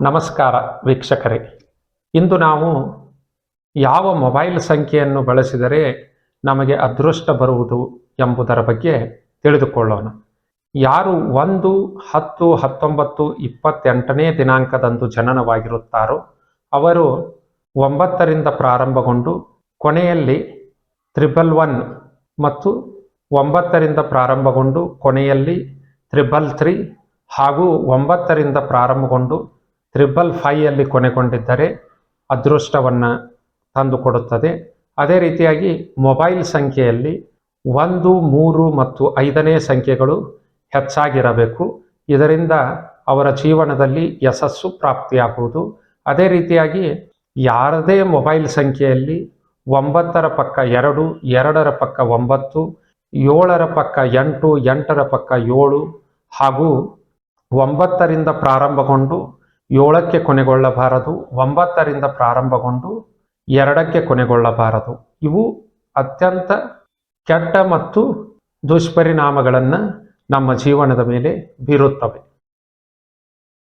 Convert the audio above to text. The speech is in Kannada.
ನಮಸ್ಕಾರ ವೀಕ್ಷಕರೇ. ಇಂದು ನಾವು ಯಾವ ಮೊಬೈಲ್ ಸಂಖ್ಯೆಯನ್ನು ಬಳಸಿದರೆ ನಮಗೆ ಅದೃಷ್ಟ ಬರುವುದು ಎಂಬುದರ ಬಗ್ಗೆ ತಿಳಿದುಕೊಳ್ಳೋಣ. ಯಾರು ಒಂದು, ಹತ್ತು, ಹತ್ತೊಂಬತ್ತು, ಇಪ್ಪತ್ತೆಂಟನೇ ದಿನಾಂಕದಂದು ಜನನವಾಗಿರುತ್ತಾರೋ ಅವರು ಒಂಬತ್ತರಿಂದ ಪ್ರಾರಂಭಗೊಂಡು ಕೊನೆಯಲ್ಲಿ ತ್ರಿಬಲ್ ಒನ್ ಮತ್ತು ಒಂಬತ್ತರಿಂದ ಪ್ರಾರಂಭಗೊಂಡು ಕೊನೆಯಲ್ಲಿ ತ್ರಿಬಲ್ ತ್ರೀ ಹಾಗೂ ಒಂಬತ್ತರಿಂದ ಪ್ರಾರಂಭಗೊಂಡು ತ್ರಿಬಲ್ ಫೈಯಲ್ಲಿ ಕೊನೆಗೊಂಡಿದ್ದರೆ ಅದೃಷ್ಟವನ್ನು ತಂದುಕೊಡುತ್ತದೆ. ಅದೇ ರೀತಿಯಾಗಿ ಮೊಬೈಲ್ ಸಂಖ್ಯೆಯಲ್ಲಿ ಒಂದು, ಮೂರು ಮತ್ತು ಐದನೇ ಸಂಖ್ಯೆಗಳು ಹೆಚ್ಚಾಗಿರಬೇಕು. ಇದರಿಂದ ಅವರ ಜೀವನದಲ್ಲಿ ಯಶಸ್ಸು ಪ್ರಾಪ್ತಿಯಾಗುವುದು. ಅದೇ ರೀತಿಯಾಗಿ ಯಾರದೇ ಮೊಬೈಲ್ ಸಂಖ್ಯೆಯಲ್ಲಿ ಒಂಬತ್ತರ ಪಕ್ಕ ಎರಡು, ಎರಡರ ಪಕ್ಕ ಒಂಬತ್ತು, ಏಳರ ಪಕ್ಕ ಎಂಟು, ಎಂಟರ ಪಕ್ಕ ಏಳು ಹಾಗೂ ಒಂಬತ್ತರಿಂದ ಪ್ರಾರಂಭಗೊಂಡು ಏಳಕ್ಕೆ ಕೊನೆಗೊಳ್ಳಬಾರದು, ಒಂಬತ್ತರಿಂದ ಪ್ರಾರಂಭಗೊಂಡು ಎರಡಕ್ಕೆ ಕೊನೆಗೊಳ್ಳಬಾರದು. ಇವು ಅತ್ಯಂತ ಕೆಟ್ಟ ಮತ್ತು ದುಷ್ಪರಿಣಾಮಗಳನ್ನು ನಮ್ಮ ಜೀವನದ ಮೇಲೆ ಬೀರುತ್ತವೆ.